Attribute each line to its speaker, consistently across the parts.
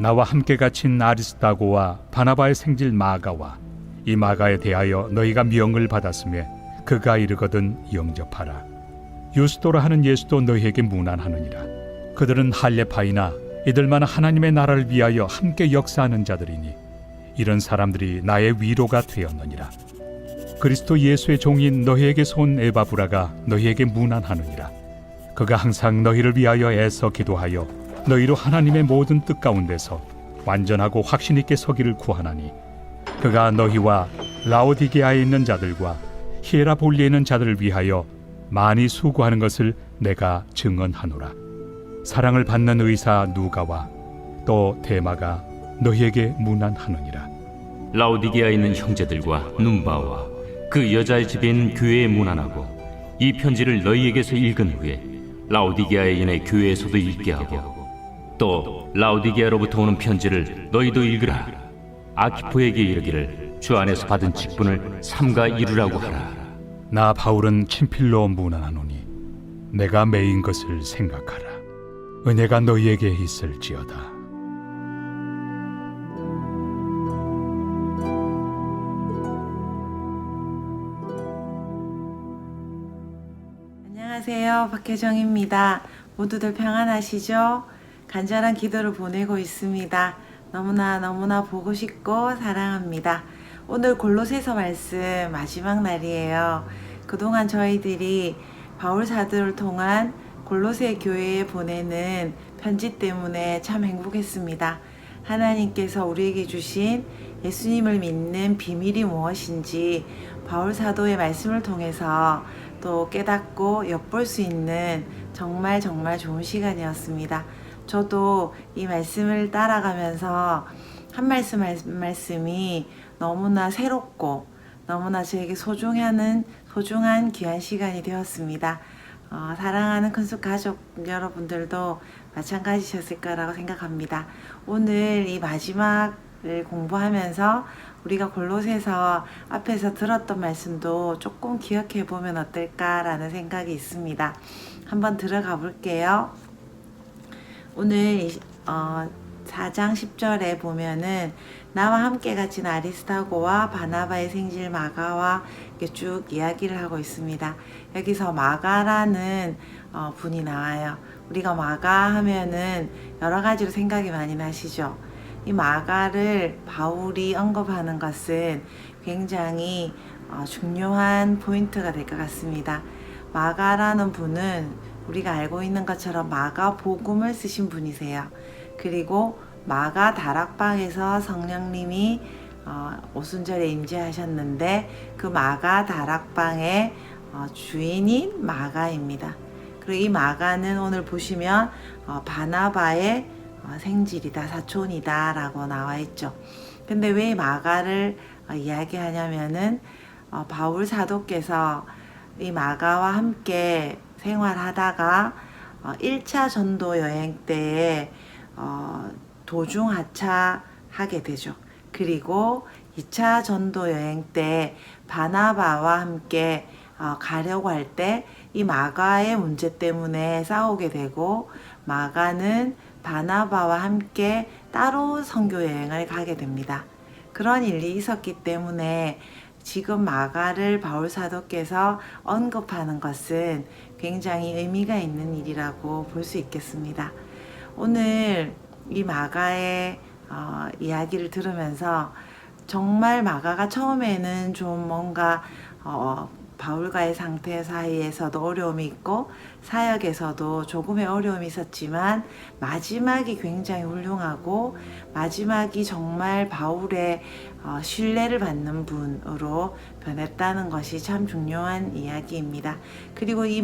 Speaker 1: 나와 함께 갇힌 아리스타고와 바나바의 생질 마가와 이 마가에 대하여 너희가 명을 받았으며 그가 이르거든 영접하라. 유스도라 하는 예수도 너희에게 무난하느니라. 그들은 할례파이나 이들만 하나님의 나라를 위하여 함께 역사하는 자들이니 이런 사람들이 나의 위로가 되었느니라. 그리스도 예수의 종인 너희에게서 온 에바브라가 너희에게 무난하느니라. 그가 항상 너희를 위하여 애써 기도하여 너희로 하나님의 모든 뜻 가운데서 완전하고 확신 있게 서기를 구하나니 그가 너희와 라오디게아에 있는 자들과 히에라볼리에 있는 자들을 위하여 많이 수고하는 것을 내가 증언하노라. 사랑을 받는 의사 누가와 또 대마가 너희에게 무난하느니라.
Speaker 2: 라오디게아에 있는 형제들과 눈바와 그 여자의 집에 있는 교회에 문안하고 이 편지를 너희에게서 읽은 후에 라오디게아에 있는 교회에서도 읽게 하고 또 라오디게아로부터 오는 편지를 너희도 읽으라 아키포에게 이르기를 주 안에서 받은 직분을 삼가 이루라고 하라
Speaker 1: 나 바울은 친필로 무난하노니 내가 매인 것을 생각하라. 은혜가 너희에게 있을지어다.
Speaker 3: 안녕하세요. 박혜정입니다. 모두들 평안하시죠? 간절한 기도를 보내고 있습니다. 너무나 너무나 보고 싶고 사랑합니다. 오늘 골로새서 말씀 마지막 날이에요. 그동안 저희들이 바울 사도를 통한 골로새 교회에 보내는 편지 때문에 참 행복했습니다. 하나님께서 우리에게 주신 예수님을 믿는 비밀이 무엇인지 바울 사도의 말씀을 통해서 또 깨닫고 엿볼 수 있는 정말 정말 좋은 시간이었습니다. 저도 이 말씀을 따라가면서 한 말씀 한 말씀이 너무나 새롭고 너무나 저에게 소중하는 소중한 귀한 시간이 되었습니다. 어, 사랑하는 큰숙 가족 여러분들도 마찬가지셨을 거라고 생각합니다. 오늘 이 마지막을 공부하면서 우리가 골로새서 앞에서 들었던 말씀도 조금 기억해 보면 어떨까라는 생각이 있습니다. 한번 들어가 볼게요. 오늘 이- 어, 4장 10절에 보면은 나와 함께 갇힌 아리스타고와 바나바의 생질 마가와 이렇게 쭉 이야기를 하고 있습니다. 여기서 마가라는 어, 분이 나와요. 우리가 마가 하면은 여러 가지로 생각이 많이 나시죠. 이 마가를 바울이 언급하는 것은 굉장히 어, 중요한 포인트가 될 것 같습니다. 마가라는 분은 우리가 알고 있는 것처럼 마가 복음을 쓰신 분이세요. 그리고 마가 다락방에서 성령님이 어, 오순절에 임재하셨는데 그 마가 다락방의 어, 주인인 마가입니다. 그리고 이 마가는 오늘 보시면 어, 바나바의 어, 생질이다, 사촌이다 라고 나와 있죠. 근데 왜 마가를 어, 이야기하냐면은 어, 바울 사도께서 이 마가와 함께 생활하다가 어, 1차 전도 여행 때에 어, 도중 하차하게 되죠. 그리고 2차 전도 여행 때 바나바와 함께 어, 가려고 할 때 이 마가의 문제 때문에 싸우게 되고 마가는 바나바와 함께 따로 선교 여행을 가게 됩니다. 그런 일이 있었기 때문에 지금 마가를 바울 사도께서 언급하는 것은 굉장히 의미가 있는 일이라고 볼 수 있겠습니다. 오늘 이 마가의 어, 이야기를 들으면서 정말 마가가 처음에는 좀 뭔가 어, 바울과의 상태 사이에서도 어려움이 있고 사역에서도 조금의 어려움이 있었지만 마지막이 굉장히 훌륭하고 마지막이 정말 바울의 어, 신뢰를 받는 분으로 변했다는 것이 참 중요한 이야기입니다. 그리고 이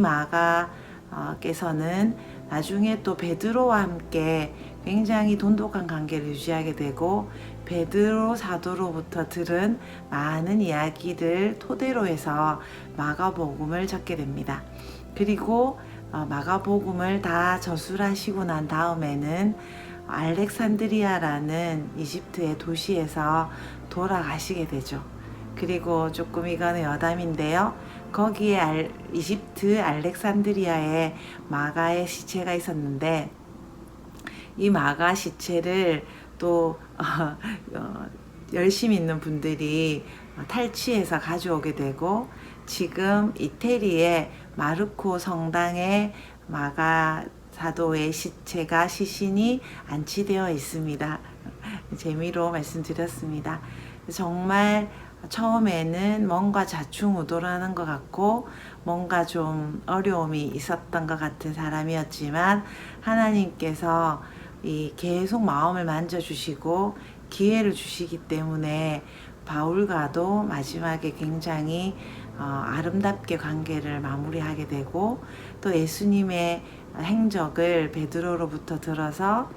Speaker 3: 마가께서는 나중에 또 베드로와 함께 굉장히 돈독한 관계를 유지하게 되고 베드로 사도로부터 들은 많은 이야기들 토대로 해서 마가복음을 적게 됩니다. 그리고 어, 마가복음을 다 저술하시고 난 다음에는 알렉산드리아라는 이집트의 도시에서 돌아가시게 되죠. 그리고 조금 이거는 여담인데요. 거기에 알, 이집트 알렉산드리아에 마가의 시체가 있었는데 이 마가 시체를 또 어, 어, 열심히 있는 분들이 탈취해서 가져오게 되고 지금 이태리의 마르코 성당에 마가 사도의 시체가 시신이 안치되어 있습니다. 재미로 말씀드렸습니다. 정말 처음에는 뭔가 자충우돌하는 것 같고 뭔가 좀 어려움이 있었던 것 같은 사람이었지만 하나님께서 이 계속 마음을 만져주시고 기회를 주시기 때문에 바울과도 마지막에 굉장히 어, 아름답게 관계를 마무리하게 되고 또 예수님의 행적을 베드로로부터 들어서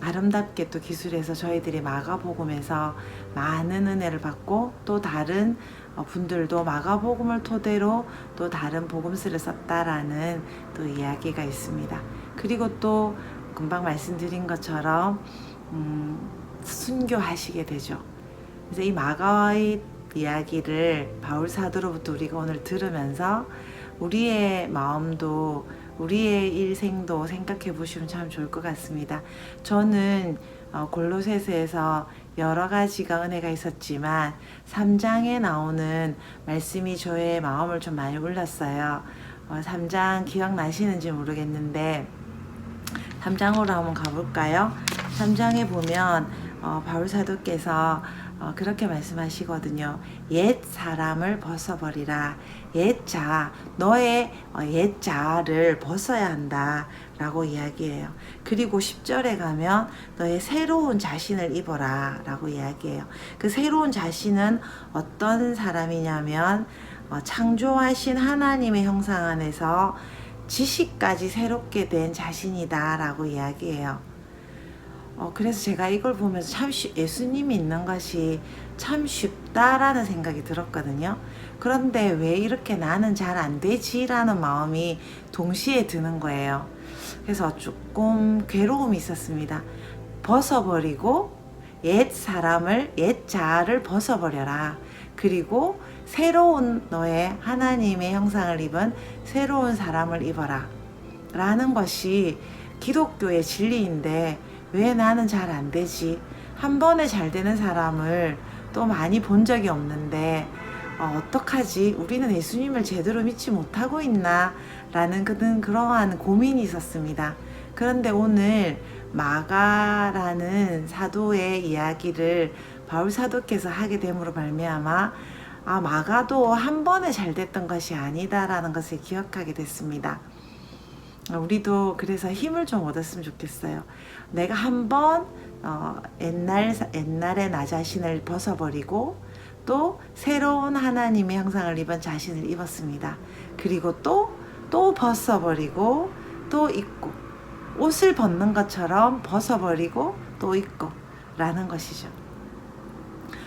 Speaker 3: 아름답게 또 기술해서 저희들이 마가복음에서 많은 은혜를 받고 또 다른 어, 분들도 마가복음을 토대로 또 다른 복음서를 썼다라는 또 이야기가 있습니다. 그리고 또 금방 말씀드린 것처럼 음, 순교하시게 되죠. 그래서 이 마가의 이야기를 바울 사도로부터 우리가 오늘 들으면서 우리의 마음도 우리의 일생도 생각해 보시면 참 좋을 것 같습니다. 저는 어, 골로새서에서 여러 가지가 은혜가 있었지만 3장에 나오는 말씀이 저의 마음을 좀 많이 울렸어요. 어, 3장 기억나시는지 모르겠는데 3장으로 한번 가볼까요? 3장에 보면 어, 바울 사도께서 어, 그렇게 말씀하시거든요. 옛 사람을 벗어버리라. 옛 자, 너의 어, 옛 자를 벗어야 한다. 라고 이야기해요. 그리고 10절에 가면 너의 새로운 자신을 입어라. 라고 이야기해요. 그 새로운 자신은 어떤 사람이냐면 어, 창조하신 하나님의 형상 안에서 지식까지 새롭게 된 자신이다. 라고 이야기해요. 어, 그래서 제가 이걸 보면서 참 쉬, 예수님이 있는 것이 참 쉽다라는 생각이 들었거든요. 그런데 왜 이렇게 나는 잘 안 되지라는 마음이 동시에 드는 거예요. 그래서 조금 괴로움이 있었습니다. 벗어버리고 옛 사람을, 옛 자아를 벗어버려라. 그리고 새로운 너의 하나님의 형상을 입은 새로운 사람을 입어라. 라는 것이 기독교의 진리인데 왜 나는 잘 안 되지? 한 번에 잘 되는 사람을 또 많이 본 적이 없는데 어, 어떡하지? 우리는 예수님을 제대로 믿지 못하고 있나? 라는 그런 그러한 고민이 있었습니다. 그런데 오늘 마가라는 사도의 이야기를 바울 사도께서 하게 됨으로 말미암아 아 마가도 한 번에 잘 됐던 것이 아니다라는 것을 기억하게 됐습니다. 우리도 그래서 힘을 좀 얻었으면 좋겠어요. 내가 한번 어, 옛날 옛날의 나 자신을 벗어버리고 또 새로운 하나님의 형상을 입은 자신을 입었습니다. 그리고 또또 벗어버리고 또 입고 옷을 벗는 것처럼 벗어버리고 또 입고 라는 것이죠.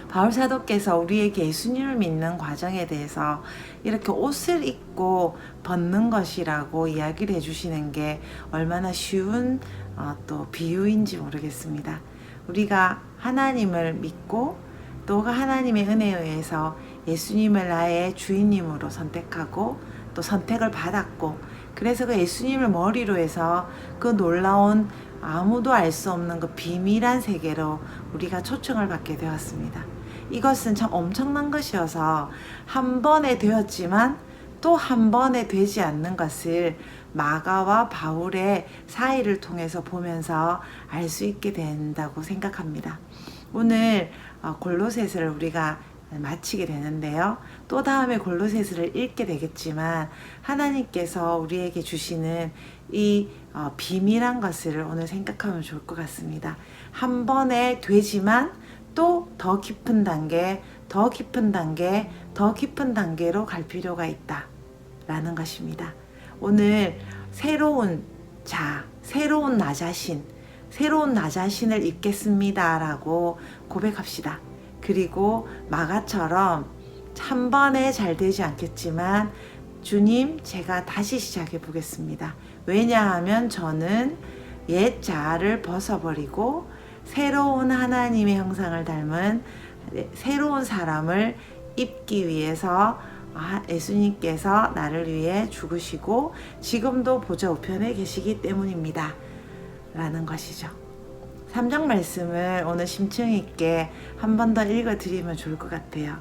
Speaker 3: 바울 사도께서 우리에게 예수님을 믿는 과정에 대해서 이렇게 옷을 입고 벗는 것이라고 이야기를 해주시는 게 얼마나 쉬운 어, 또 비유인지 모르겠습니다. 우리가 하나님을 믿고 또그 하나님의 은혜에 의해서 예수님을 나의 주인님으로 선택하고 또 선택을 받았고 그래서 그 예수님을 머리로 해서 그 놀라운 아무도 알 수 없는 그 비밀한 세계로 우리가 초청을 받게 되었습니다. 이것은 참 엄청난 것이어서 한 번에 되었지만 또 한 번에 되지 않는 것을 마가와 바울의 사이를 통해서 보면서 알 수 있게 된다고 생각합니다. 오늘 어, 골로새서를 우리가 마치게 되는데요. 또 다음에 골로새서를 읽게 되겠지만 하나님께서 우리에게 주시는 이 어, 비밀한 것을 오늘 생각하면 좋을 것 같습니다. 한 번에 되지만 또 더 깊은 단계, 더 깊은 단계, 더 깊은 단계로 갈 필요가 있다. 라는 것입니다. 오늘 새로운 자, 새로운 나 자신, 새로운 나 자신을 입겠습니다. 라고 고백합시다. 그리고 마가처럼 한 번에 잘 되지 않겠지만 주님, 제가 다시 시작해 보겠습니다. 왜냐하면 저는 옛 자아를 벗어버리고 새로운 하나님의 형상을 닮은 새로운 사람을 입기 위해서 아, 예수님께서 나를 위해 죽으시고 지금도 보좌 우편에 계시기 때문입니다. 라는 것이죠. 3장 말씀을 오늘 심층 있게 한 번 더 읽어 드리면 좋을 것 같아요.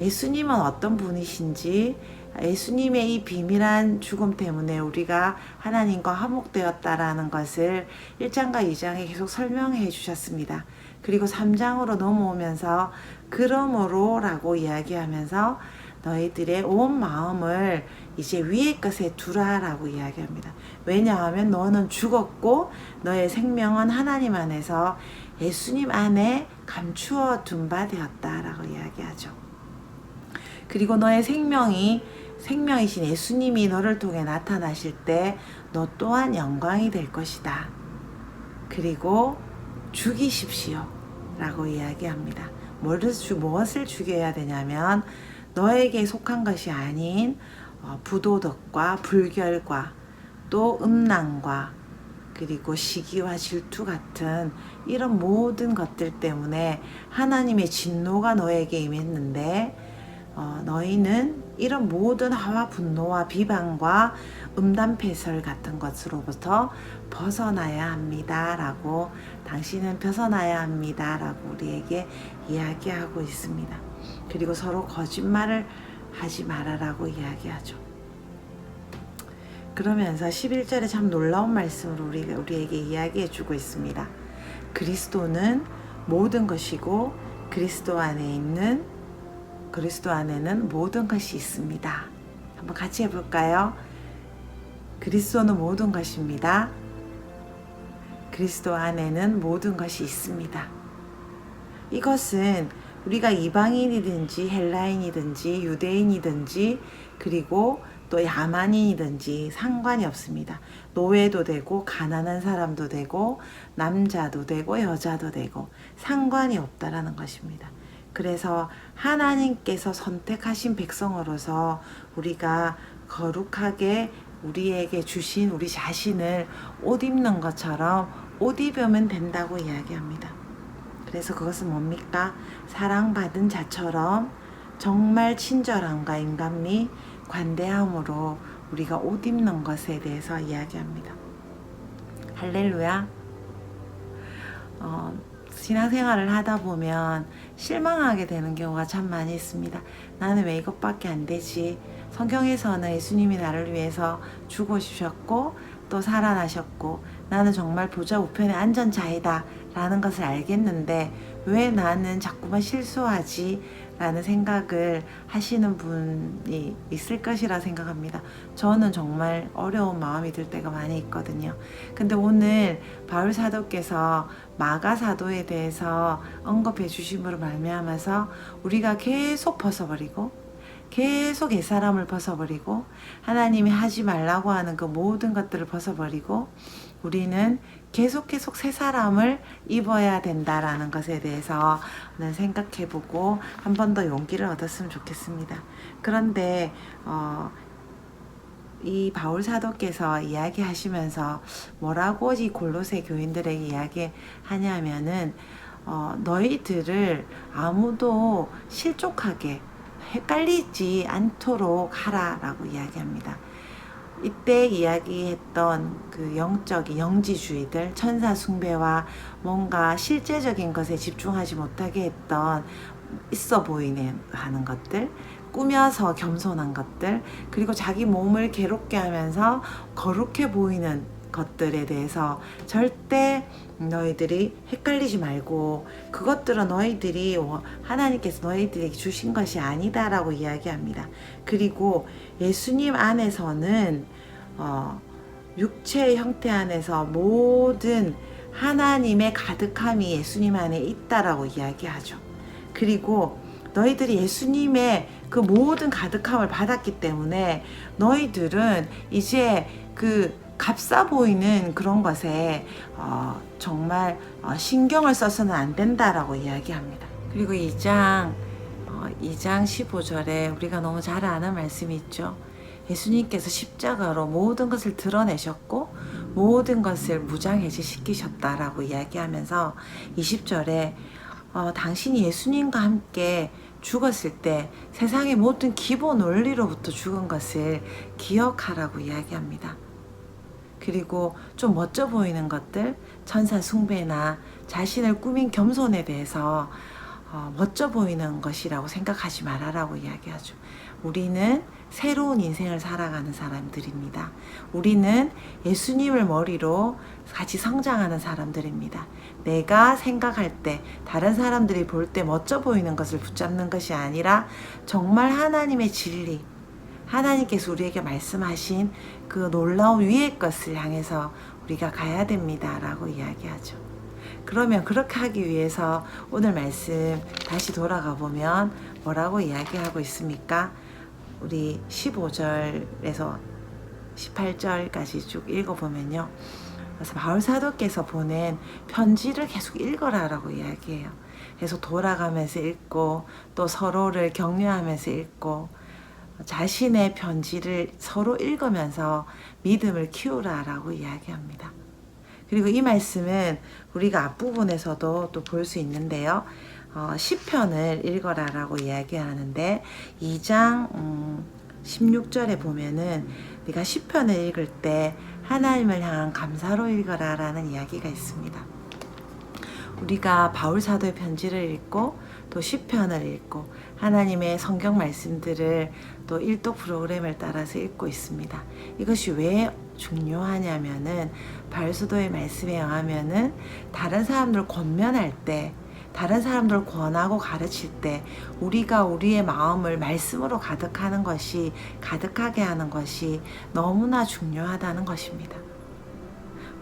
Speaker 3: 예수님은 어떤 분이신지 예수님의 이 비밀한 죽음 때문에 우리가 하나님과 화목되었다라는 것을 1장과 2장에 계속 설명해 주셨습니다. 그리고 3장으로 넘어오면서 그러므로라고 이야기하면서 너희들의 온 마음을 이제 위의 것에 두라라고 이야기합니다. 왜냐하면 너는 죽었고 너의 생명은 하나님 안에서 예수님 안에 감추어 둔 바 되었다라고 이야기하죠. 그리고 너의 생명이 생명이신 예수님이 너를 통해 나타나실 때 너 또한 영광이 될 것이다. 그리고 죽이십시오. 라고 이야기합니다. 무엇을 죽여야 되냐면 너에게 속한 것이 아닌 어, 부도덕과 불결과 또 음란과 그리고 시기와 질투 같은 이런 모든 것들 때문에 하나님의 진노가 너에게 임했는데 어, 너희는 이런 모든 하와 분노와 비방과 음담패설 같은 것으로부터 벗어나야 합니다 라고 당신은 벗어나야 합니다 라고 우리에게 이야기하고 있습니다. 그리고 서로 거짓말을 하지 말아라고 이야기하죠. 그러면서 11절에 참 놀라운 말씀으로 우리, 우리에게 이야기해 주고 있습니다. 그리스도는 모든 것이고 그리스도 안에 있는 그리스도 안에는 모든 것이 있습니다. 한번 같이 해볼까요? 그리스도는 모든 것입니다. 그리스도 안에는 모든 것이 있습니다. 이것은 우리가 이방인이든지 헬라인이든지 유대인이든지 그리고 또 야만인이든지 상관이 없습니다. 노예도 되고 가난한 사람도 되고 남자도 되고 여자도 되고 상관이 없다라는 것입니다. 그래서 하나님께서 선택하신 백성으로서 우리가 거룩하게 우리에게 주신 우리 자신을 옷 입는 것처럼 옷 입으면 된다고 이야기합니다. 그래서 그것은 뭡니까? 사랑받은 자처럼 정말 친절함과 인간미, 관대함으로 우리가 옷 입는 것에 대해서 이야기합니다. 할렐루야. 어, 신앙생활을 하다 보면 실망하게 되는 경우가 참 많이 있습니다. 나는 왜 이것밖에 안 되지? 성경에서는 예수님이 나를 위해서 죽어주셨고 또 살아나셨고 나는 정말 보좌 우편에 앉은 자이다 라는 것을 알겠는데 왜 나는 자꾸만 실수하지? 라는 생각을 하시는 분이 있을 것이라 생각합니다. 저는 정말 어려운 마음이 들 때가 많이 있거든요. 근데 오늘 바울 사도께서 마가 사도에 대해서 언급해 주심으로 말미암아서 우리가 계속 벗어버리고 계속 옛사람을 벗어버리고 하나님이 하지 말라고 하는 그 모든 것들을 벗어버리고 우리는 계속 계속 새 사람을 입어야 된다라는 것에 대해서 오늘 생각해보고 한 번 더 용기를 얻었으면 좋겠습니다. 그런데 어, 이 바울 사도께서 이야기하시면서 뭐라고 이 골로새 교인들에게 이야기하냐면은 어, 너희들을 아무도 실족하게 헷갈리지 않도록 하라라고 이야기합니다. 이때 이야기했던 그 영적인 영지주의들, 천사 숭배와 뭔가 실제적인 것에 집중하지 못하게 했던 있어 보이는 하는 것들, 꾸며서 겸손한 것들, 그리고 자기 몸을 괴롭게 하면서 거룩해 보이는 것들에 대해서 절대 너희들이 헷갈리지 말고 그것들은 너희들이 하나님께서 너희들에게 주신 것이 아니다라고 이야기합니다. 그리고 예수님 안에서는 어, 육체의 형태 안에서 모든 하나님의 가득함이 예수님 안에 있다라고 이야기하죠. 그리고 너희들이 예수님의 그 모든 가득함을 받았기 때문에 너희들은 이제 그 값싸 보이는 그런 것에 어, 정말 어, 신경을 써서는 안 된다라고 이야기합니다. 그리고 2장 어, 2장 15절에 우리가 너무 잘 아는 말씀이 있죠. 예수님께서 십자가로 모든 것을 드러내셨고 모든 것을 무장해제 시키셨다라고 이야기하면서 20절에 어, 당신이 예수님과 함께 죽었을 때 세상의 모든 기본 원리로부터 죽은 것을 기억하라고 이야기합니다. 그리고 좀 멋져 보이는 것들, 천사 숭배나 자신을 꾸민 겸손에 대해서 어, 멋져 보이는 것이라고 생각하지 말아라고 이야기하죠. 우리는 새로운 인생을 살아가는 사람들입니다. 우리는 예수님을 머리로 같이 성장하는 사람들입니다. 내가 생각할 때, 다른 사람들이 볼 때 멋져 보이는 것을 붙잡는 것이 아니라 정말 하나님의 진리, 하나님께서 우리에게 말씀하신 그 놀라운 위의 것을 향해서 우리가 가야 됩니다. 라고 이야기하죠. 그러면 그렇게 하기 위해서 오늘 말씀 다시 돌아가 보면 뭐라고 이야기하고 있습니까? 우리 15절에서 18절까지 쭉 읽어보면요. 그래서 바울 사도께서 보낸 편지를 계속 읽어라라고 이야기해요. 그래서 돌아가면서 읽고 또 서로를 격려하면서 읽고 자신의 편지를 서로 읽으면서 믿음을 키우라라고 이야기합니다. 그리고 이 말씀은 우리가 앞부분에서도 또 볼 수 있는데요. 어, 시편을 읽어라라고 이야기하는데 2장 음, 16절에 보면은 네가 시편을 읽을 때 하나님을 향한 감사로 읽어라라는 이야기가 있습니다. 우리가 바울 사도의 편지를 읽고 또 시편을 읽고 하나님의 성경 말씀들을 또 일독 프로그램을 따라서 읽고 있습니다. 이것이 왜 중요하냐면은 사도의 말씀에 의하면은 다른 사람들 권면할 때 다른 사람들 권하고 가르칠 때 우리가 우리의 마음을 말씀으로 가득하는 것이 가득하게 하는 것이 너무나 중요하다는 것입니다.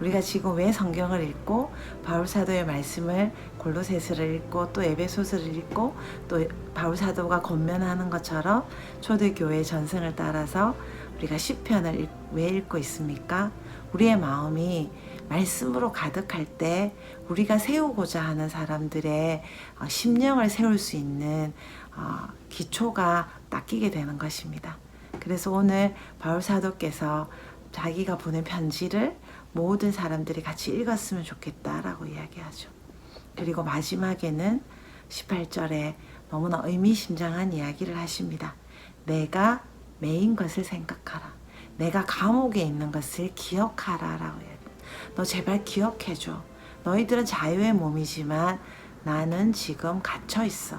Speaker 3: 우리가 지금 왜 성경을 읽고 바울 사도의 말씀을 골로새서를 읽고 또 에베소서를 읽고 또 바울 사도가 권면하는 것처럼 초대교회 전승을 따라서 우리가 시편을 읽- 왜 읽고 있습니까? 우리의 마음이 말씀으로 가득할 때 우리가 세우고자 하는 사람들의 어, 심령을 세울 수 있는 어, 기초가 닦이게 되는 것입니다. 그래서 오늘 바울 사도께서 자기가 보낸 편지를 모든 사람들이 같이 읽었으면 좋겠다라고 이야기하죠. 그리고 마지막에는 18절에 너무나 의미심장한 이야기를 하십니다. 내가 메인 것을 생각하라. 내가 감옥에 있는 것을 기억하라 라고 이야기해요. 너 제발 기억해줘. 너희들은 자유의 몸이지만 나는 지금 갇혀 있어.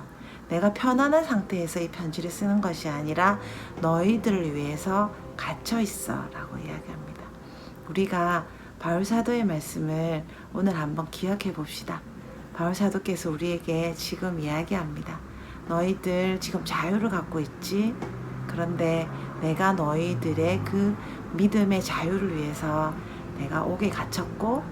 Speaker 3: 내가 편안한 상태에서 이 편지를 쓰는 것이 아니라 너희들을 위해서 갇혀 있어. 라고 이야기합니다. 우리가 바울 사도의 말씀을 오늘 한번 기억해 봅시다. 바울 사도께서 우리에게 지금 이야기합니다. 너희들 지금 자유를 갖고 있지? 그런데 내가 너희들의 그 믿음의 자유를 위해서 내가 옥에 갇혔고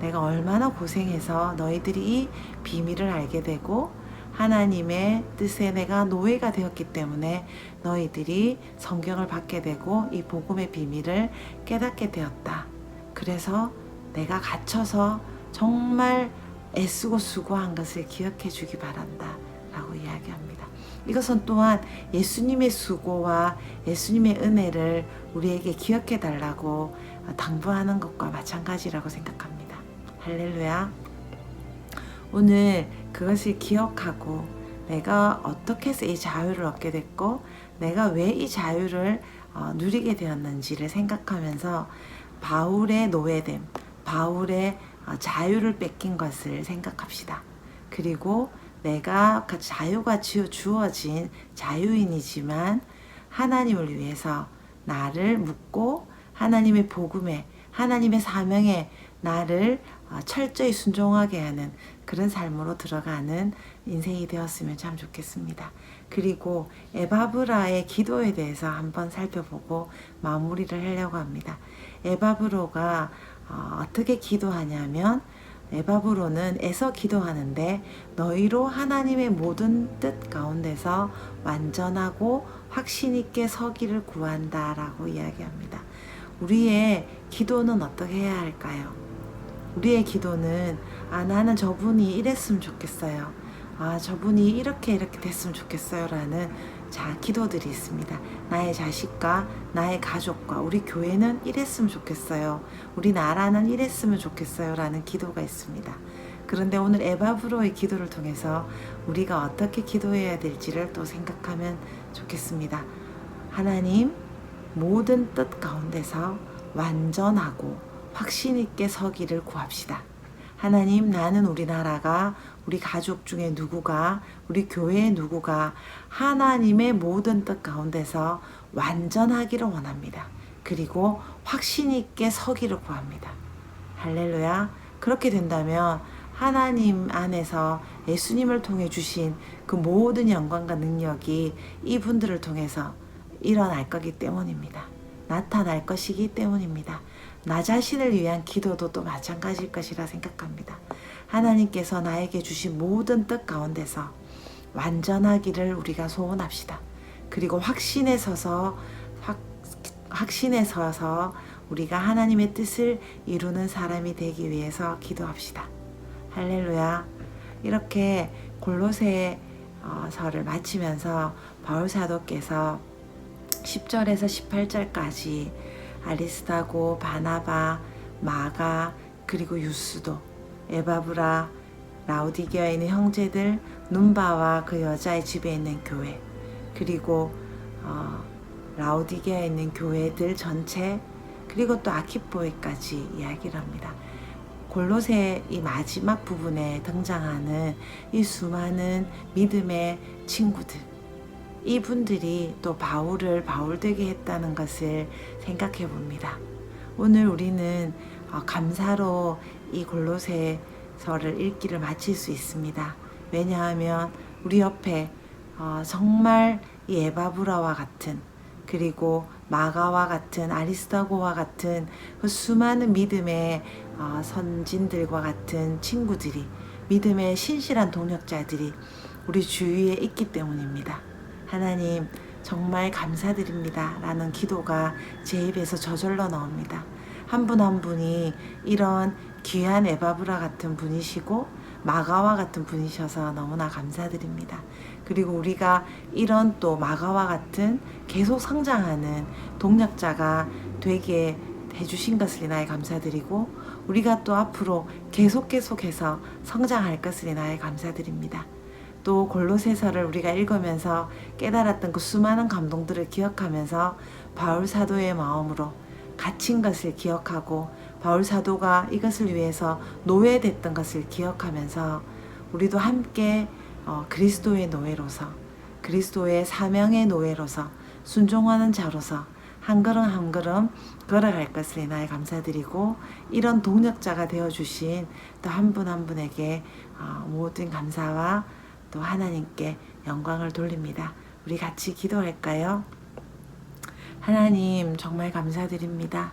Speaker 3: 내가 얼마나 고생해서 너희들이 이 비밀을 알게 되고 하나님의 뜻에 내가 노예가 되었기 때문에 너희들이 성경을 받게 되고 이 복음의 비밀을 깨닫게 되었다. 그래서 내가 갇혀서 정말 애쓰고 수고한 것을 기억해 주기 바란다. 라고 이야기합니다. 이것은 또한 예수님의 수고와 예수님의 은혜를 우리에게 기억해 달라고 당부하는 것과 마찬가지라고 생각합니다. 할렐루야. 오늘 그것을 기억하고 내가 어떻게 해서 이 자유를 얻게 됐고 내가 왜 이 자유를 어, 누리게 되었는지를 생각하면서 바울의 노예됨, 바울의 어, 자유를 뺏긴 것을 생각합시다. 그리고 내가 그 자유가 주- 주어진 자유인이지만 하나님을 위해서 나를 묻고 하나님의 복음에 하나님의 사명에 나를 어, 철저히 순종하게 하는 그런 삶으로 들어가는 인생이 되었으면 참 좋겠습니다. 그리고 에바브라의 기도에 대해서 한번 살펴보고 마무리를 하려고 합니다. 에바브로가 어, 어떻게 기도하냐면 에바브로는 애서 기도하는데 너희로 하나님의 모든 뜻 가운데서 완전하고 확신 있게 서기를 구한다라고 이야기합니다. 우리의 기도는 어떻게 해야 할까요? 우리의 기도는 아 나는 저분이 이랬으면 좋겠어요. 아 저분이 이렇게 이렇게 됐으면 좋겠어요라는 자 기도들이 있습니다. 나의 자식과 나의 가족과 우리 교회는 이랬으면 좋겠어요. 우리 나라는 이랬으면 좋겠어요 라는 기도가 있습니다. 그런데 오늘 에바브로의 기도를 통해서 우리가 어떻게 기도해야 될지를 또 생각하면 좋겠습니다. 하나님 모든 뜻 가운데서 완전하고 확신 있게 서기를 구합시다. 하나님, 나는 우리나라가 우리 가족 중에 누구가 우리 교회의 누구가 하나님의 모든 뜻 가운데서 완전하기를 원합니다. 그리고 확신 있게 서기를 구합니다. 할렐루야. 그렇게 된다면 하나님 안에서 예수님을 통해 주신 그 모든 영광과 능력이 이분들을 통해서 일어날 거기 때문입니다. 나타날 것이기 때문입니다. 나 자신을 위한 기도도 또 마찬가지일 것이라 생각합니다. 하나님께서 나에게 주신 모든 뜻 가운데서 완전하기를 우리가 소원합시다. 그리고 확신에 서서 확, 확신에 서서 우리가 하나님의 뜻을 이루는 사람이 되기 위해서 기도합시다. 할렐루야. 이렇게 골로새 어, 마치면서 바울 사도께서 10절에서 18절까지 아리스타고, 바나바, 마가, 그리고 유스도, 에바브라, 라우디게아에 있는 형제들, 눈바와 그 여자의 집에 있는 교회, 그리고 어, 라우디게아에 있는 교회들 전체, 그리고 또 아키포에까지 이야기를 합니다. 골로새 이 마지막 부분에 등장하는 이 수많은 믿음의 친구들, 이분들이 또 바울을 바울되게 했다는 것을 생각해 봅니다. 오늘 우리는 어, 감사로 이 골로새서를 읽기를 마칠 수 있습니다. 왜냐하면 우리 옆에 어, 정말 이 에바브라와 같은 그리고 마가와 같은 아리스타고와 같은 그 수많은 믿음의 어, 선진들과 같은 친구들이 믿음의 신실한 동력자들이 우리 주위에 있기 때문입니다. 하나님 정말 감사드립니다. 라는 기도가 제 입에서 저절로 나옵니다. 한분한 분이 이런 귀한 에바브라 같은 분이시고 마가와 같은 분이셔서 너무나 감사드립니다. 그리고 우리가 이런 또 마가와 같은 계속 성장하는 동력자가 되게 해주신 것을 인하여 감사드리고 우리가 또 앞으로 계속 계속해서 성장할 것을 인하여 감사드립니다. 또 골로새서를 우리가 읽으면서 깨달았던 그 수많은 감동들을 기억하면서 바울 사도의 마음으로 갇힌 것을 기억하고 바울 사도가 이것을 위해서 노예됐던 것을 기억하면서 우리도 함께 어, 그리스도의 노예로서 그리스도의 사명의 노예로서 순종하는 자로서 한 걸음 한 걸음 걸어갈 것을 인하여 감사드리고 이런 동력자가 되어 주신 또 한 분한 분에게 어, 모든 감사와 또 하나님께 영광을 돌립니다. 우리 같이 기도할까요? 하나님 정말 감사드립니다.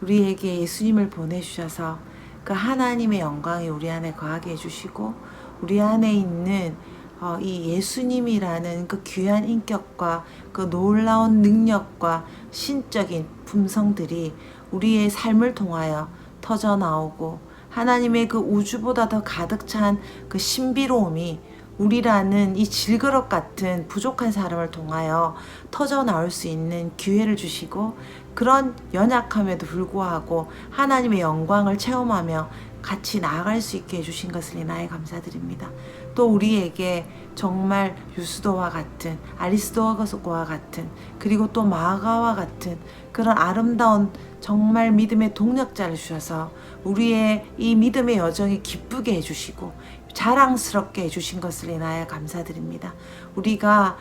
Speaker 3: 우리에게 예수님을 보내주셔서 그 하나님의 영광이 우리 안에 거하게 해주시고 우리 안에 있는 어, 이 예수님이라는 그 귀한 인격과 그 놀라운 능력과 신적인 품성들이 우리의 삶을 통하여 터져 나오고 하나님의 그 우주보다 더 가득 찬 그 신비로움이 우리라는 이 질그릇 같은 부족한 사람을 통하여 터져 나올 수 있는 기회를 주시고 그런 연약함에도 불구하고 하나님의 영광을 체험하며 같이 나아갈 수 있게 해주신 것을 인하여 감사드립니다. 또 우리에게 정말 유스도와 같은 아리스도와 같은 그리고 또 마가와 같은 그런 아름다운 정말 믿음의 동력자를 주셔서 우리의 이 믿음의 여정이 기쁘게 해주시고 자랑스럽게 해주신 것을 인하여 감사드립니다. 우리가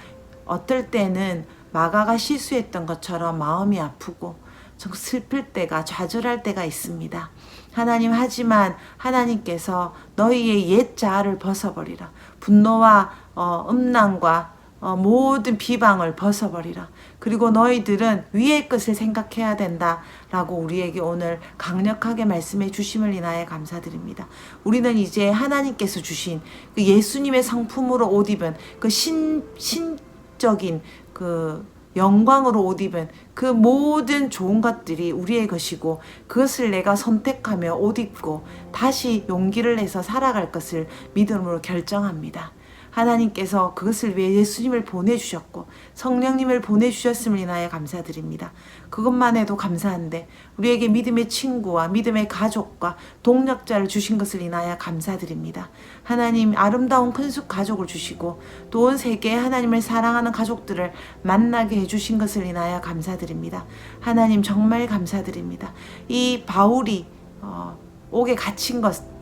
Speaker 3: 어떨 때는 마가가 실수했던 것처럼 마음이 아프고 좀 슬플 때가 좌절할 때가 있습니다. 하나님 하지만 하나님께서 너희의 옛 자아를 벗어버리라. 분노와 어, 음란과 어, 모든 비방을 벗어버리라. 그리고 너희들은 위의 것을 생각해야 된다 라고 우리에게 오늘 강력하게 말씀해 주심을 인하여 감사드립니다. 우리는 이제 하나님께서 주신 그 예수님의 성품으로 옷 입은 그 신, 신적인 그 영광으로 옷 입은 그 모든 좋은 것들이 우리의 것이고 그것을 내가 선택하며 옷 입고 다시 용기를 내서 살아갈 것을 믿음으로 결정합니다. 하나님께서 그것을 위해 예수님을 보내주셨고 성령님을 보내주셨음을 인하여 감사드립니다. 그것만 해도 감사한데 우리에게 믿음의 친구와 믿음의 가족과 동력자를 주신 것을 인하여 감사드립니다. 하나님 아름다운 큰숙 가족을 주시고 또 온 세계에 하나님을 사랑하는 가족들을 만나게 해주신 것을 인하여 감사드립니다. 하나님 정말 감사드립니다. 이 바울이 어, 옥에 갇힌 것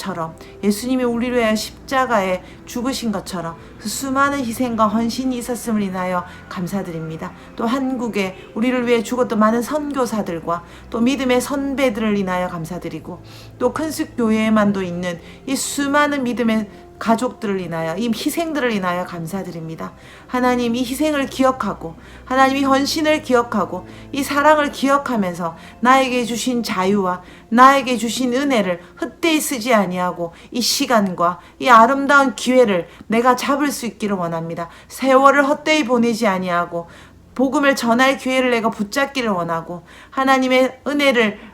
Speaker 3: 처럼 예수님이 우리를 위하여 십자가에 죽으신 것처럼 그 수많은 희생과 헌신이 있었음을 인하여 감사드립니다. 또 한국에 우리를 위해 죽었던 많은 선교사들과 또 믿음의 선배들을 인하여 감사드리고 또 큰숙 교회에만도 있는 이 수많은 믿음의 가족들을 인하여 이 희생들을 인하여 감사드립니다. 하나님 이 희생을 기억하고 하나님 이 헌신을 기억하고 이 사랑을 기억하면서 나에게 주신 자유와 나에게 주신 은혜를 헛되이 쓰지 아니하고 이 시간과 이 아름다운 기회를 내가 잡을 수 있기를 원합니다. 세월을 헛되이 보내지 아니하고 복음을 전할 기회를 내가 붙잡기를 원하고 하나님의 은혜를 어,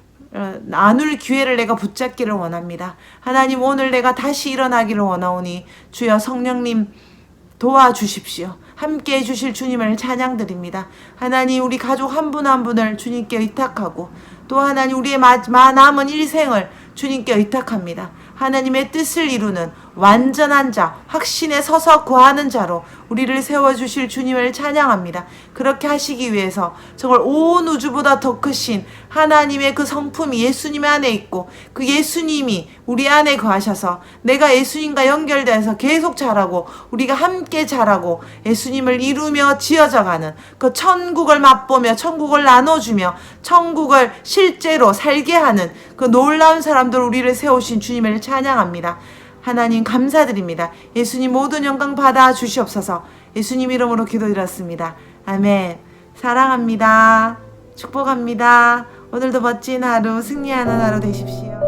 Speaker 3: 나눌 기회를 내가 붙잡기를 원합니다. 하나님 오늘 내가 다시 일어나기를 원하오니 주여 성령님 도와주십시오. 함께 해주실 주님을 찬양드립니다. 하나님 우리 가족 한 분한 분을 주님께 의탁하고 또 하나님 우리의 남은 일생을 주님께 의탁합니다. 하나님의 뜻을 이루는 완전한 자, 확신에 서서 구하는 자로 우리를 세워주실 주님을 찬양합니다. 그렇게 하시기 위해서 정말 온 우주보다 더 크신 하나님의 그 성품이 예수님 안에 있고 그 예수님이 우리 안에 거하셔서 내가 예수님과 연결돼서 계속 자라고 우리가 함께 자라고 예수님을 이루며 지어져가는 그 천국을 맛보며 천국을 나눠주며 천국을 실제로 살게 하는 그 놀라운 사람들 우리를 세우신 주님을 찬양합니다. 하나님 감사드립니다. 예수님 모든 영광 받아 주시옵소서. 예수님 이름으로 기도드렸습니다. 아멘. 사랑합니다. 축복합니다. 오늘도 멋진 하루, 승리하는 하루 되십시오.